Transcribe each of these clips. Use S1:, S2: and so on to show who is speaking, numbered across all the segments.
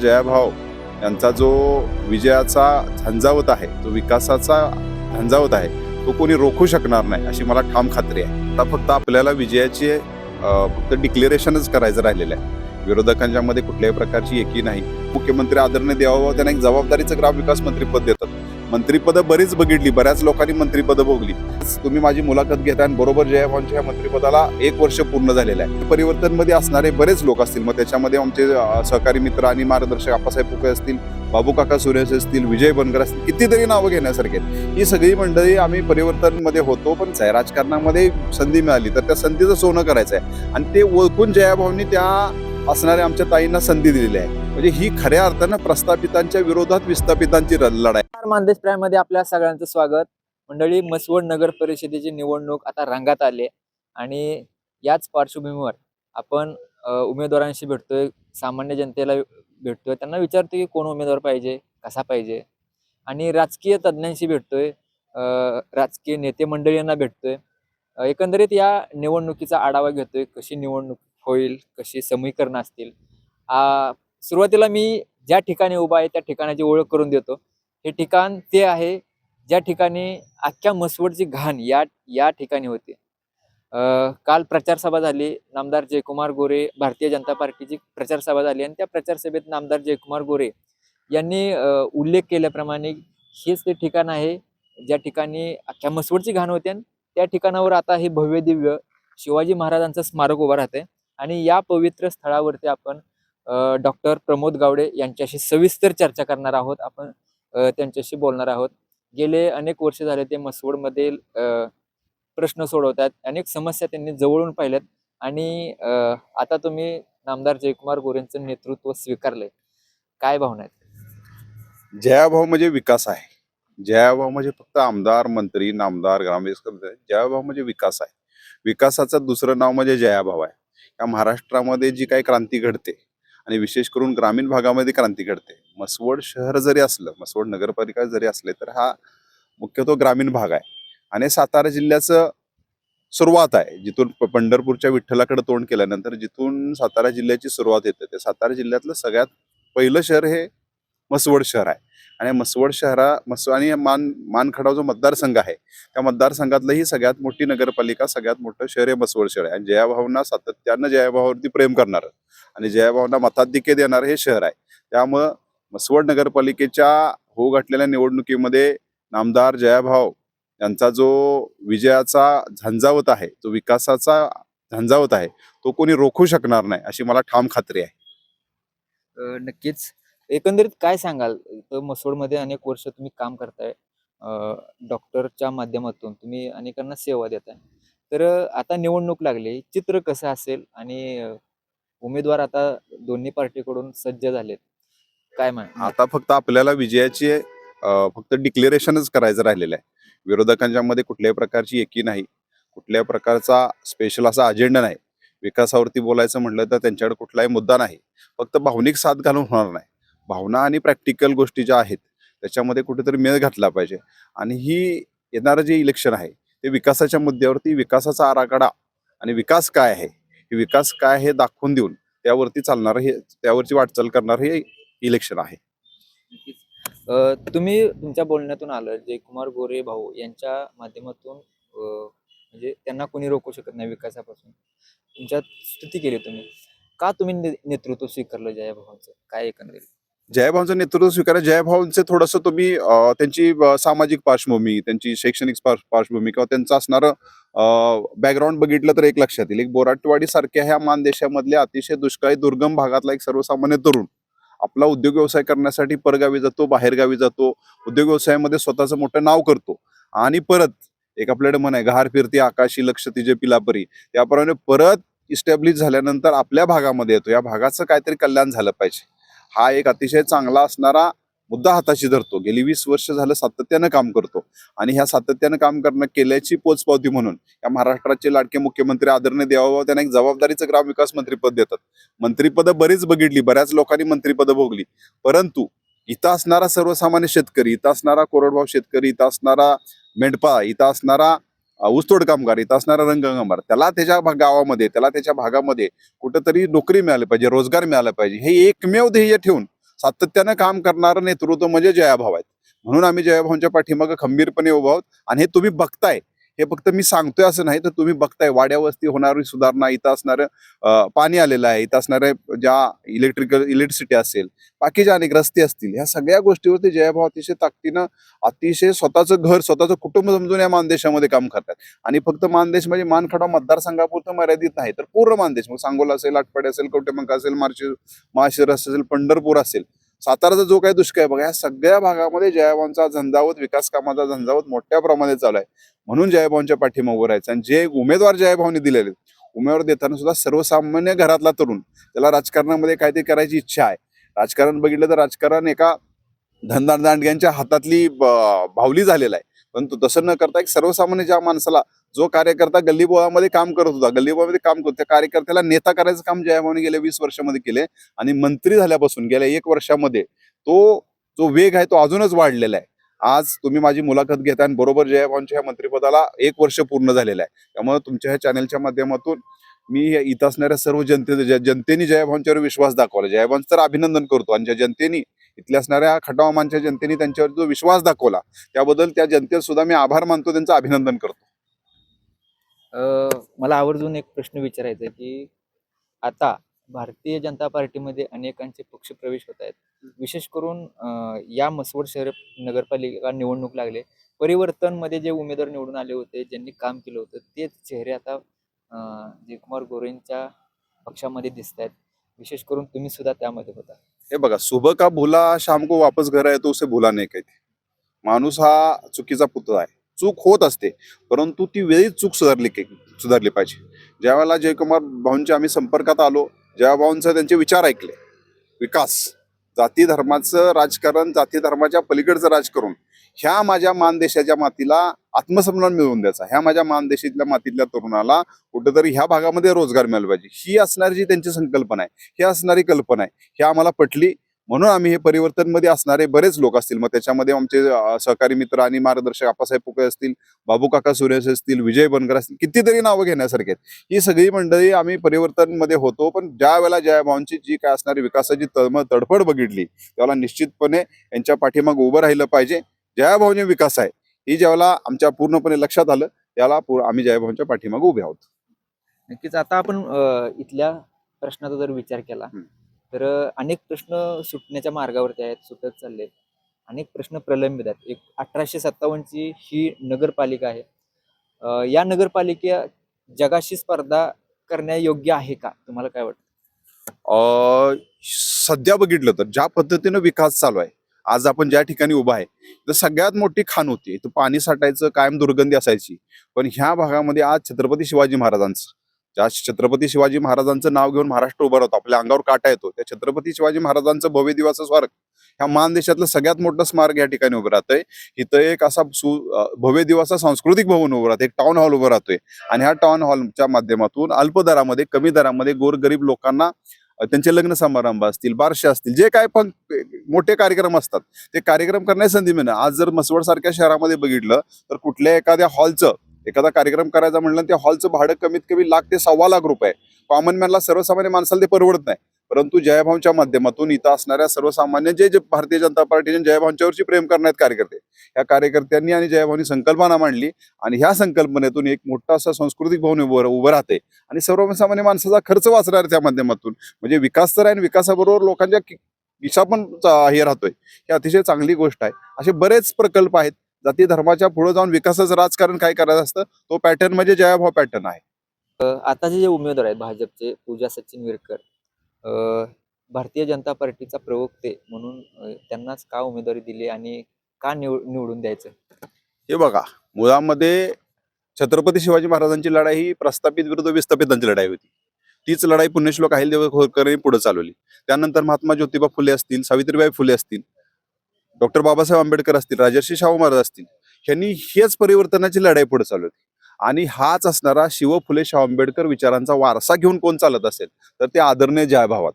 S1: जयाभाव यांचा जो विजयाचा झंझावत आहे जो विकासाचा झंझावत आहे तो कोणी रोखू शकणार नाही अशी मला ठाम खात्री आहे. आता फक्त आपल्याला विजयाची फक्त डिक्लेरेशनच करायचं राहिलेलं आहे. विरोधकांच्या मध्ये कुठल्याही प्रकारची एकी नाही. मुख्यमंत्री आदरणीय द्यावा त्यांना एक जबाबदारीचं ग्रामविकास मंत्रीपद देतात. मंत्रीपदं बरीच बघितली बऱ्याच लोकांनी मंत्रीपदं भोगली. तुम्ही माझी मुलाखत घेता आणि बरोबर जयभावांच्या या मंत्रिपदाला एक वर्ष पूर्ण झालेलं आहे. परिवर्तनमध्ये असणारे बरेच लोक असतील मग त्याच्यामध्ये आमचे सहकारी मित्र आणि मार्गदर्शक आप्पासाहेब फुके असतील बाबू काका सुरेश असतील विजय बनकर असतील कितीतरी नावं घेण्यासारखे आहेत. ही सगळी मंडळी आम्ही परिवर्तनमध्ये होतो पण राजकारणामध्ये संधी मिळाली तर त्या संधीचं सोनं करायचं आहे. आणि ते ओळखून जयाभाऊंनी त्या असणाऱ्या आमच्या ताईंना संधी दिलेली आहे. म्हणजे ही खऱ्या अर्थानं प्रस्थापितांच्या विरोधात विस्थापितांची लढाई.
S2: मानदेश प्रायमध्ये आपल्या सगळ्यांचं स्वागत. मंडळी मसवड नगर परिषदेची निवडणूक आता रंगात आली आणि याच पार्श्वभूमीवर आपण उमेदवारांशी भेटतोय सामान्य जनतेला भेटतोय. त्यांना विचारतोय की कोण उमेदवार पाहिजे कसा पाहिजे? आणि राजकीय तज्ज्ञांशी भेटतोय राजकीय नेते मंडळींना भेटतोय. एकंदरीत या निवडणुकीचा आढावा घेतोय कशी निवडणूक होईल कशी समीकरणं असतील सुरुवातीला मी ज्या ठिकाणी उभा आहे त्या ठिकाणाची ओळख करून देतो. हे ठिकाण ते आहे ज्या ठिकाणी अख्ख्या मसवडची घाण या या ठिकाणी होती. काल प्रचारसभा झाली नामदार जयकुमार गोरे भारतीय जनता पार्टीची प्रचारसभा झाली आणि त्या प्रचार सभेत नामदार जयकुमार गोरे यांनी उल्लेख केल्याप्रमाणे हेच ते ठिकाण आहे ज्या ठिकाणी अख्ख्या मसवडची घाण होते आणि त्या ठिकाणावर आता हे भव्य दिव्य शिवाजी महाराजांचं स्मारक उभं राहतंय आणि या पवित्र स्थळावरती आपण डॉक्टर प्रमोद गावडे यांच्याशी सविस्तर चर्चा करणार आहोत. आपण त्यांच्याशी बोलणार आहोत. गेले अनेक वर्ष झाले ते मसवडमध्ये प्रश्न सोडवतात. अनेक समस्या त्यांनी जवळून पाहिल्यात. आणि आता तुम्ही नामदार जयकुमार गोरेंचं नेतृत्व स्वीकारले काय भावना आहेत?
S1: जयाभाव म्हणजे विकास आहे. जयाभाव म्हणजे फक्त आमदार मंत्री नामदार ग्रामविकास जयाभाव म्हणजे विकास आहे. विकासाचं दुसरं नाव म्हणजे जयाभाव आहे. या महाराष्ट्रामध्ये जी काही क्रांती घडते आणि विशेष करून ग्रामीण भागामध्ये क्रांती घडते. मसवड शहर जरी असलं मसवड नगरपालिका जरी असले तर हा मुख्यतः ग्रामीण भाग आहे. आणि सातारा जिल्ह्याचं सुरुवात आहे. जिथून पंढरपूरच्या विठ्ठलाकडे तोंड केल्यानंतर जिथून सातारा जिल्ह्याची सुरुवात येते ते सातारा जिल्ह्यातलं सगळ्यात पहिलं शहर हे मसवड शहर आहे. आणि मसवड शहरा मस आणि मान मानखडा जो मतदारसंघ आहे त्या मतदारसंघातलं ही सगळ्यात मोठी नगरपालिका सगळ्यात मोठं शहर हे मसवड शहर आहे. आणि जयाभावना सातत्यानं जयाभावावरती प्रेम करणार आणि जयाभावना मताधिक्य देणारं हे शहर आहे. त्यामुळं मसवड नगरपालिकेच्या हो घातलेल्या निवडणुकीमध्ये नामदार जयाभाव यांचा जो विजयाचा झंझावत आहे जो विकासाचा झंझावत आहे तो कोणी रोखू शकणार नाही अशी मला ठाम खात्री आहे.
S2: नक्कीच. एकंदरीत काय सांगाल? तर मसवडमध्ये अनेक वर्ष तुम्ही काम करताय. डॉक्टरच्या माध्यमातून तुम्ही अनेकांना सेवा देताय. तर आता निवडणूक लागली. चित्र कसं असेल? आणि उमेदवार आता दोन्ही पार्टीकडून सज्ज झालेत. काय म्हण
S1: आता फक्त आपल्याला विजयाची फक्त डिक्लेरेशनच करायचं राहिलेलं आहे. विरोधकांच्या मध्ये कुठल्याही प्रकारची एकी नाही. कुठल्याही प्रकारचा स्पेशल असा अजेंडा नाही. विकासावरती बोलायचं म्हटलं तर त्यांच्याकडे कुठलाही मुद्दा नाही. फक्त भावनिक साथ घालून होणार नाही. भावना आणि प्रॅक्टिकल गोष्टी ज्या आहेत त्याच्यामध्ये कुठेतरी मेळ घातला पाहिजे. आणि ही येणारं जे इलेक्शन आहे ते विकासाच्या मुद्द्यावरती विकासाचा आराखडा आणि विकास काय आहे हे विकास काय हे दाखवून देऊन त्यावरती चालणार हे त्यावरची वाटचाल करणार हे इलेक्शन आहे.
S2: तुम्ही तुमच्या बोलण्यातून आलं जयकुमार गोरे भाऊ यांच्या माध्यमातून म्हणजे त्यांना कोणी रोखू शकत नाही विकासापासून. तुमच्यात स्तुती केली तुम्ही. का तुम्ही ने- नेतृत्व स्वीकारलं जया भावांचं? काय एकंदरीत?
S1: जयभावचं नेतृत्व स्वीकार. जयभावचे थोडंसं तुम्ही त्यांची सामाजिक पार्श्वभूमी त्यांची शैक्षणिक पार्श्वभूमी किंवा त्यांचं असणारं बॅकग्राऊंड बघितलं तर एक लक्षात येईल. एक बोराटवाडी सारख्या ह्या मानदेशामधल्या अतिशय दुष्काळी दुर्गम भागातला एक सर्वसामान्य तरुण आपला उद्योग व्यवसाय करण्यासाठी परगावी जातो बाहेरगावी जातो उद्योग व्यवसायामध्ये स्वतःचं मोठं नाव करतो आणि परत एक आपल्याकडे म्हण आहे घार फिरती आकाशी लक्ष तिजे पिलापरी. त्याप्रमाणे परत इस्टॅब्लिश झाल्यानंतर आपल्या भागामध्ये येतो. या भागाचं काहीतरी कल्याण झालं पाहिजे. हा एक अतिशय चांगला असणारा मुद्दा हाताशी धरतो. गेली वीस वर्ष झालं सातत्यानं काम करतो. आणि ह्या सातत्यानं काम करणं केल्याची पोचपावती म्हणून या महाराष्ट्राचे लाडके मुख्यमंत्री आदरणीय देवाभाऊ त्यांना एक जबाबदारीचं ग्रामविकास मंत्रीपद देतात. मंत्रीपदं बरीच बघितली बऱ्याच लोकांनी मंत्रीपदं भोगली. परंतु इथं असणारा सर्वसामान्य शेतकरी इथं असणारा कोरडभाव शेतकरी इथं असणारा मेंढपा इथं असणारा ऊसतोड कामगार इथं असणारा रंगकामगार त्याला त्याच्या भा- गावामध्ये त्याला त्याच्या भागामध्ये कुठंतरी नोकरी मिळाली पाहिजे रोजगार मिळाला पाहिजे हे एकमेव ध्येय ठेवून सातत्यानं काम करणारं नेतृत्व म्हणजे जयाभाव आहेत. म्हणून आम्ही जयाभावांच्या पाठीमागं खंबीरपणे उभा आहोत आणि हे तुम्ही बघताय. हे फक्त मी सांगतोय असं नाही तर तुम्ही बघताय वाड्या वस्ती होणारी सुधारणा इथं असणारं पाणी आलेलं आहे इथं असणाऱ्या ज्या इलेक्ट्रिकल इलेक्ट्रिसिटी असेल बाकीच्या अनेक रस्ते असतील ह्या सगळ्या गोष्टीवरती जयभाव अतिशय ताकदीनं अतिशय स्वतःचं घर स्वतःचं कुटुंब समजून या मानदेशामध्ये काम करतात. आणि फक्त मानदेश म्हणजे मानखडा मतदारसंघापुरतं मर्यादित नाही तर पूर्ण मानदेश मग सांगोला असेल आटपाडी असेल कवटेमंका असेल मार्शी माळशिरस असेल पंढरपूर असेल साताराचा जो काही दुष्काळ आहे बघा या सगळ्या भागामध्ये जयाबांचा झंझावत विकास कामाचा झंझावत मोठ्या प्रमाणात चालू आहे. म्हणून जयभावांच्या पाठीमा उभं राहायचं. आणि जे उमेदवार जयभावने दिलेले आहेत, उमेदवार देताना सुद्धा सर्वसामान्य घरातला तरुण त्याला राजकारणामध्ये काहीतरी करायची इच्छा आहे. राजकारण बघितलं तर राजकारण एका धनदांडग्यांच्या हातातली ब- भावली झालेला आहे. परंतु तसं न करता एक सर्वसामान्य ज्या माणसाला जो कार्यकर्ता गल्लीबोळामध्ये काम करत होता गल्लीबोळामध्ये काम करतो त्या कार्यकर्त्याला नेता करायचं काम जयभावने गेल्या वीस वर्षामध्ये केले आणि मंत्री झाल्यापासून गेल्या एक वर्षामध्ये तो जो वेग आहे तो अजूनच वाढलेला आहे. आज तुम्ही माझी मुलाखत घेता आणि बरोबर जयभावांच्या ह्या मंत्रिपदाला एक वर्ष पूर्ण झालेलं आहे. त्यामुळे तुमच्या ह्या चॅनलच्या माध्यमातून मी इथं असणाऱ्या सर्व जनते जनतेने जयभावांच्यावर विश्वास दाखवला जयभावांचं तर अभिनंदन करतो आणि ज्या जनतेने इथल्या असणाऱ्या खटावामांच्या जनतेने त्यांच्यावर जो विश्वास दाखवला त्याबद्दल त्या जनतेत सुद्धा मी आभार मानतो त्यांचं अभिनंदन करतो.
S2: मला आवर्जून एक प्रश्न विचारायचा आहे की आता भारतीय जनता पार्टीमध्ये अनेकांचे पक्ष प्रवेश होत आहेत. विशेष करून या मसवड शहर नगरपालिका निवडणूक लागले. परिवर्तनमध्ये जे उमेदवार निवडून आले होते ज्यांनी काम केलं होतं तेच चेहरे आता जयकुमार गोरेंच्या पक्षामध्ये दिसत आहेत. विशेष करून तुम्ही सुद्धा त्यामध्ये होता.
S1: हे बघा सुबह का भुला शाम को वापस घर आहे तो उसे भुला नाही काही माणूस हा चुकीचा पुतळा आहे. चूक होत असते. परंतु ती वेळीच चूक सुधारली के- सुधारली पाहिजे. ज्यावेळेला जयकुमार भाऊंच्या आम्ही संपर्कात आलो जया भाऊंचा त्यांचे विचार ऐकले विकास जाती धर्माचं राजकारण जाती धर्माच्या पलीकडचं राजकारण ह्या माझ्या मानदेशाच्या मातीला आत्मसन्मान मिळवून द्यायचा. ह्या माझ्या मानदेशातल्या मातीतल्या तरुणाला कुठेतरी ह्या भागामध्ये रोजगार मिळाला पाहिजे. ही असणारी जी त्यांची संकल्पना आहे ही असणारी कल्पना आहे ही आम्हाला पटली म्हणून आम्ही हे परिवर्तनमध्ये असणारे बरेच लोक असतील. मग त्याच्यामध्ये आमचे सहकारी मित्र आणि मार्गदर्शक आप्पासाहेब पुके असतील बाबू काका सुरेश असतील विजय बनकर असतील कितीतरी नावं घेण्यासारखे आहेत. ही सगळी मंडळी आम्ही परिवर्तनमध्ये होतो. पण ज्या वेळेला जयभावांची जी काय असणारी विकासाची तळमळ तडफड बघितली त्यावेळेला निश्चितपणे यांच्या पाठीमागे उभं राहिलं पाहिजे. जयाभावने विकास आहे. ही ज्यावेळेला आमच्या पूर्णपणे लक्षात आलं त्याला आम्ही जयभावांच्या पाठीमागे उभे आहोत.
S2: नक्कीच. आता आपण इथल्या प्रश्नाचा जर विचार केला. तर अनेक प्रश्न सुटण्याच्या मार्गावरती आहेत सुटत चालले अनेक प्रश्न प्रलंबित आहेत. एक अठराशे सत्तावन्नची ही नगरपालिका आहे. या नगरपालिका जगाशी स्पर्धा करण्यायोग्य आहे का? तुम्हाला काय वाटतं?
S1: अ, सध्या बघितलं तर ज्या पद्धतीनं विकास चालू आहे आज आपण ज्या ठिकाणी उभा आहे तर सगळ्यात मोठी खाण होती. पाणी साठायचं कायम दुर्गंधी असायची. पण ह्या भागामध्ये आज छत्रपती शिवाजी महाराजांचं ज्या छत्रपती शिवाजी महाराजांचं नाव घेऊन महाराष्ट्र उभं राहतो आपल्या अंगावर काटा येतो त्या छत्रपती शिवाजी महाराजांचं भव्य दिवाचं स्मारक ह्या मानदेशातलं सगळ्यात मोठं स्मारक या ठिकाणी उभं राहतंय. इथं एक असा सु भव्य दिवाचा सांस्कृतिक भवन उभं राहतं एक टाउन हॉल उभं राहतोय. आणि ह्या टाउन हॉलच्या माध्यमातून अल्प दरामध्ये कमी दरामध्ये गोरगरीब लोकांना त्यांचे लग्न समारंभ असतील बारशे असतील जे काय पण मोठे कार्यक्रम असतात ते कार्यक्रम करण्याची संधी मिळणं. आज जर मसवड सारख्या शहरामध्ये बघितलं तर कुठल्या एखाद्या हॉलचं एखादा कार्यक्रम करायचा म्हणलं ते हॉलचं भाडं कमीत कमी लाख ते सव्वा लाख रुपये कॉमन मॅनला सर्वसामान्य माणसाला ते परवडत नाही. परंतु जयभावच्या माध्यमातून इथं असणाऱ्या सर्वसामान्य जे जे भारतीय जनता पार्टीने जयभावच्यावरची प्रेम करण्यात कार्यकर्ते या कार्यकर्त्यांनी आणि जयभावनी संकल्पना मांडली आणि ह्या संकल्पनेतून एक मोठा असा सांस्कृतिक भवन उभं उभं राहते आणि सर्वसामान्य माणसाचा खर्च वाचणार त्या माध्यमातून. म्हणजे विकास तर आहे आणि विकासाबरोबर लोकांच्या कि- खिशा पण हे राहतोय. ही अतिशय चांगली गोष्ट आहे. असे बरेच प्रकल्प आहेत. जाती धर्माच्या पुढे जाऊन विकासाचं राजकारण काय करायचं असतं तो पॅटर्न म्हणजे जयाभाव पॅटर्न आहे.
S2: अ, आताचे जे उमेदवार आहेत भाजपचे पूजा सचिन विरकर भारतीय जनता पार्टीचा प्रवक्ते म्हणून त्यांनाच का उमेदवारी दिली आणि का निव निवडून द्यायचं?
S1: हे बघा मुळामध्ये छत्रपती शिवाजी महाराजांची लढाई ही प्रस्थापित विरुद्ध विस्थापितांची लढाई होती. तीच लढाई पुण्यश्लोक अहिल्यादेवी होळकरांनी पुढे चालवली. त्यानंतर महात्मा ज्योतिबा फुले असतील सावित्रीबाई फुले असतील डॉक्टर बाबासाहेब आंबेडकर असतील राजर्षी शाहू महाराज असतील यांनी हेच परिवर्तनाची लढाई पुढे चालवली. आणि हाच असणारा शिव फुले शाहू आंबेडकर विचारांचा वारसा घेऊन कोण चालत असेल तर ते आदरणीय जयभावात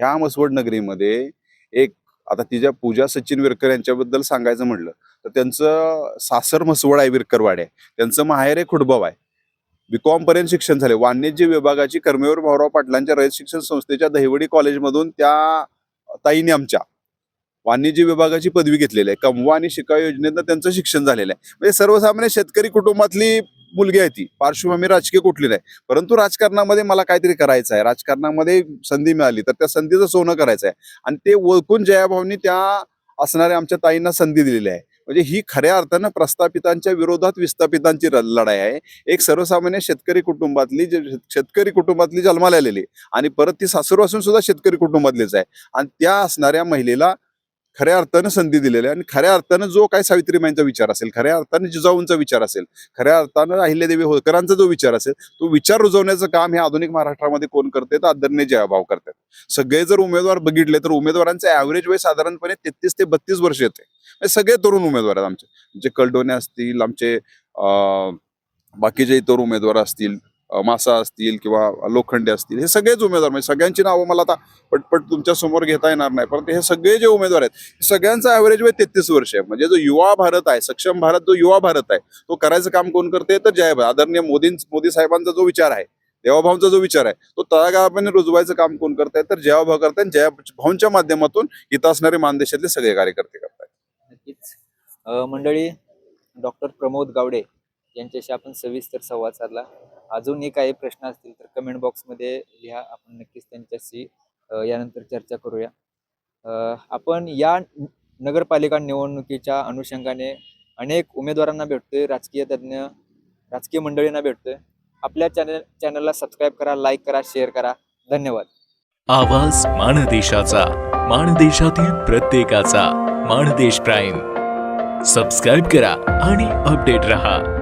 S1: ह्या मसवड नगरीमध्ये एक आता तिच्या पूजा सचिन विरकर यांच्याबद्दल सांगायचं म्हणलं तर त्यांचं सासर मसवड आहे विरकरवाडे. त्यांचं माहेर आहे खुडबाव आहे. बीकॉम पर्यंत शिक्षण झाले. वाणिज्य विभागाची कर्मवीर भाऊराव पाटलांच्या रयत शिक्षण संस्थेच्या दहिवडी कॉलेजमधून त्या ताईने आमच्या वाणिज्य विभागाची पदवी घेतलेली आहे. कमवा आणि शिका योजनेतनं त्यांचं शिक्षण झालेलं आहे. म्हणजे सर्वसामान्य शेतकरी कुटुंबातली मुलगी आहे ती. पार्श्वभूमी राजकीय कुठली नाही. परंतु राजकारणामध्ये मला काहीतरी करायचं आहे. राजकारणामध्ये संधी मिळाली तर त्या संधीचं सोनं करायचं आहे. आणि ते ओळखून जयाभाऊनी त्या असणाऱ्या आमच्या ताईंना संधी दिलेली आहे. म्हणजे ही खऱ्या अर्थानं प्रस्थापितांच्या विरोधात विस्थापितांची लढाई आहे. एक सर्वसामान्य शेतकरी कुटुंबातली जे शेतकरी कुटुंबातली जन्माला आलेली आहे. आणि परत ती सासरू असून सुद्धा शेतकरी कुटुंबातलीच आहे. आणि त्या असणाऱ्या महिलेला खऱ्या अर्थानं संधी दिलेली आहे आणि खऱ्या अर्थानं जो काय सावित्रीबाईंचा विचार असेल खऱ्या अर्थानं जिजाऊंचा विचार असेल खऱ्या अर्थानं अहिल्यादेवी होळकरांचा जो विचार असेल तो विचार रुजवण्याचं काम हे आधुनिक महाराष्ट्रामध्ये कोण करते तर आदरणीय जयाभाव करतात. सगळे जर उमेदवार बघितले तर उमेदवारांचे ऍव्हरेज वय साधारणपणे तेहतीस ते बत्तीस वर्ष येते. म्हणजे सगळे तरुण उमेदवार आहेत आमचे. जे कलडोणे असतील आमचे बाकीचे इतर उमेदवार असतील मासा असतील किंवा लोखंडे असतील हे सगळेच उमेदवार म्हणजे सगळ्यांची नावं मला आता पटपट तुमच्यासमोर घेता येणार नाही. परंतु हे सगळे जे उमेदवार आहेत सगळ्यांचा ॲव्हरेज वय तेहतीस वर्ष आहे. म्हणजे जो युवा भारत आहे सक्षम भारत जो युवा भारत आहे तो करायचं काम कोण करते तर जय आदरणीय मोदी मोदी साहेबांचा जो विचार आहे देवाभाऊंचा जो विचार आहे तो तळागाळापणे रुजवायचं काम कोण करताय? तर जयाभाऊ करताय. जया भाऊंच्या माध्यमातून इथं असणारे मानदेशातले सगळे कार्यकर्ते करतायत.
S2: नक्कीच. मंडळी डॉक्टर प्रमोद गावडे यांच्याशी आपण सविस्तर संवाद साधला. अजूनही काही प्रश्न असतील तर कमेंट बॉक्समध्ये लिहा. आपण नक्कीच त्यांच्याशी यानंतर चर्चा करूया. आपण या नगरपालिका निवडणुकीच्या अनुषंगाने अनेक उमेदवारांना भेटतोय राजकीय तज्ज्ञ राजकीय मंडळींना भेटतोय. आपल्या चॅनल चॅनलला सबस्क्राईब करा लाईक करा शेअर करा. धन्यवाद.
S3: आवाज माणदेशाचा माणदेशातील प्रत्येकाचा माणदेश प्राईम. सबस्क्राईब करा आणि अपडेट रहा.